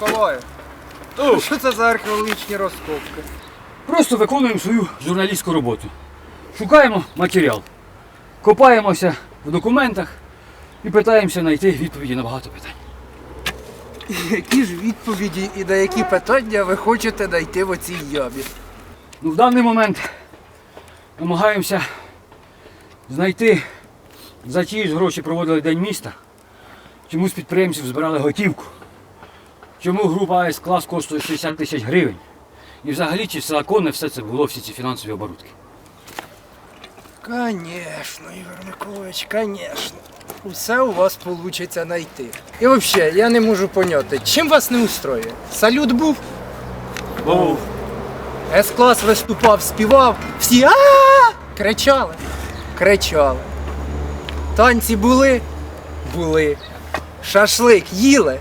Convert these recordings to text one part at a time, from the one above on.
Миколаю, що це за археологічні розкопки? Просто виконуємо свою журналістську роботу. Шукаємо матеріал, копаємося в документах і питаємося знайти відповіді на багато питань. Які ж відповіді і на які питання ви хочете знайти в оцій ямі? Ну, в даний момент намагаємося знайти за ті ж гроші проводили День міста. Чому з підприємців збирали готівку? Чому група АС клас коштує 60 тисяч гривень? І взагалі чи все законне все це було, всі ці фінансові оборудки. Конечно, Ігор Миколаївич, конечно. Усе у вас вийде знайти. І взагалі, я не можу поняти, чим вас не устроює? Салют був? Був. С-клас виступав, співав, всі а кричали. Кричали. Танці були? Були. Шашлик їли?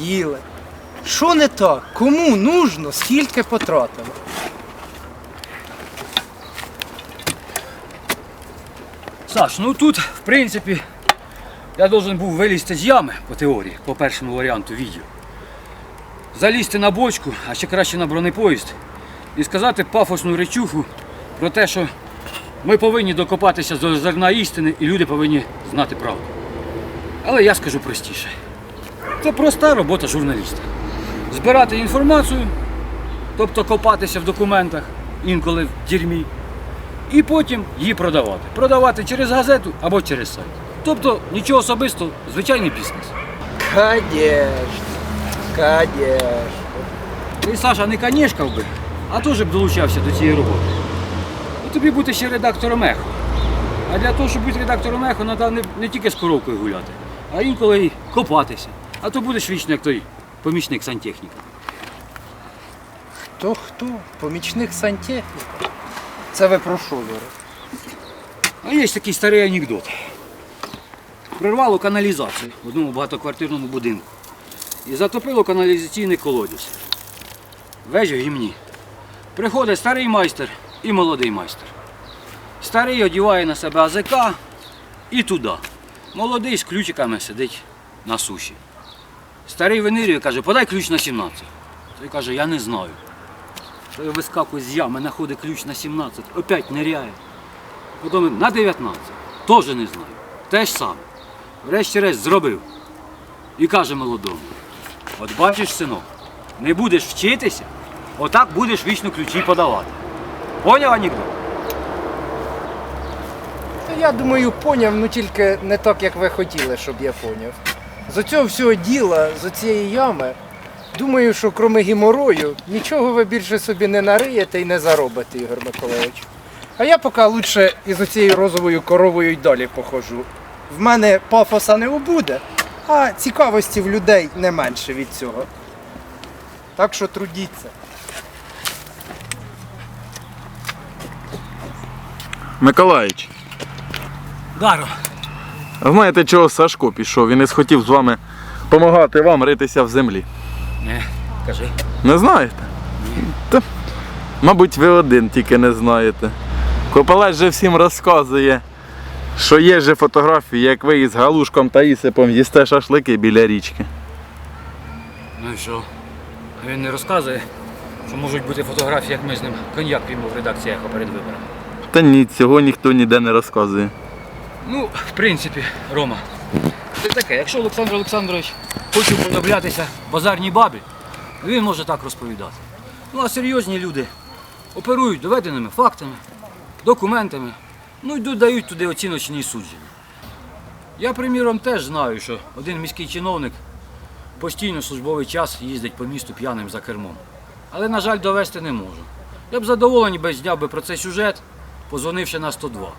Їли. Що не так? Кому нужно, скільки потратили? Саш, ну тут, в принципі, я должен був вилізти з ями по теорії, по першому варіанту відео. Залізти на бочку, а ще краще на бронепоїзд, і сказати пафосну речуху про те, що ми повинні докопатися до зерна істини і люди повинні знати правду. Але я скажу простіше. Це проста робота журналіста. Збирати інформацію, тобто копатися в документах, інколи в дерьмі, і потім її продавати. Продавати через газету або через сайт. Тобто нічого особистого, звичайний бізнес. Конечно. Конечно. Ти, Саша, не канішкав би, а теж б долучався до цієї роботи. І тобі бути ще редактором ехо. А для того, щоб бути редактором ехо, треба не, не тільки з коровкою гуляти, а інколи й копатися. А то будеш вічно як той помічник сантехніка. Хто хто? Помічник сантехніка. Це ви про що зараз? А є такий старий анекдот. Прорвало каналізацію в одному багатоквартирному будинку. І затопило каналізаційний колодязь. Вежа в гімні. Приходить старий майстер і молодий майстер. Старий одіває на себе АЗК і туди. Молодий з ключиками сидить на суші. Старий винирює, каже, подай ключ на 17. Той каже, я не знаю. Той вискакує з ями, знаходить ключ на 17, опять ниряє. Потім на 19. Теж не знаю. Те ж саме. Врешті-решт зробив. І каже молодому: от бачиш, синок, не будеш вчитися, отак будеш вічно ключі подавати. Поняв анекдот? Я думаю, поняв, ну тільки не так, як ви хотіли, щоб я поняв. З цього всього діла, з цієї ями, думаю, що крім геморою, нічого ви більше собі не нариєте і не заробите, Ігор Миколаївич. А я поки лучше із оцією розовою коровою й далі похожу. В мене пафоса не буде, а цікавості в людей не менше від цього. Так що трудіться. Миколаїч, Даро. Знаєте, чого Сашко пішов? Він не схотів з вами допомагати вам ритися в землі. Не, кажи. Не знаєте? Та, мабуть, ви один тільки не знаєте. Копалець же всім розказує, що є же фотографії, як ви із Галушком та Ісипом їсте шашлики біля річки. Ну і що? А він не розказує, що можуть бути фотографії, як ми з ним коньяк п'ємо в редакції «Ехо» перед виборами. Та ні, цього ніхто ніде не розказує. Ну, в принципі, Рома, це таке, якщо Олександр Олександрович хоче подоблятися базарній бабі, Він може так розповідати. Ну а серйозні люди оперують доведеними фактами, документами, ну і додають туди оціночні судження. Я, приміром, теж знаю, що один міський чиновник постійно службовий час їздить по місту п'яним за кермом. Але, на жаль, довести не можу. Я б задоволений зняв би про це сюжет, позвонивши на 102.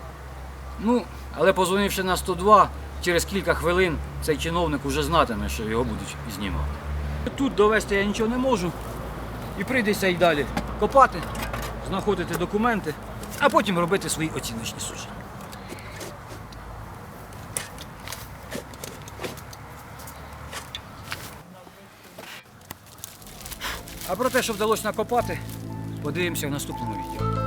Ну, але позвонивши на 102, через кілька хвилин цей чиновник уже знатиме, що його будуть знімати. Тут довести я нічого не можу. І прийдеться й далі копати, знаходити документи, а потім робити свої оціночні судження. А про те, що вдалося накопати, подивимося в наступному відео.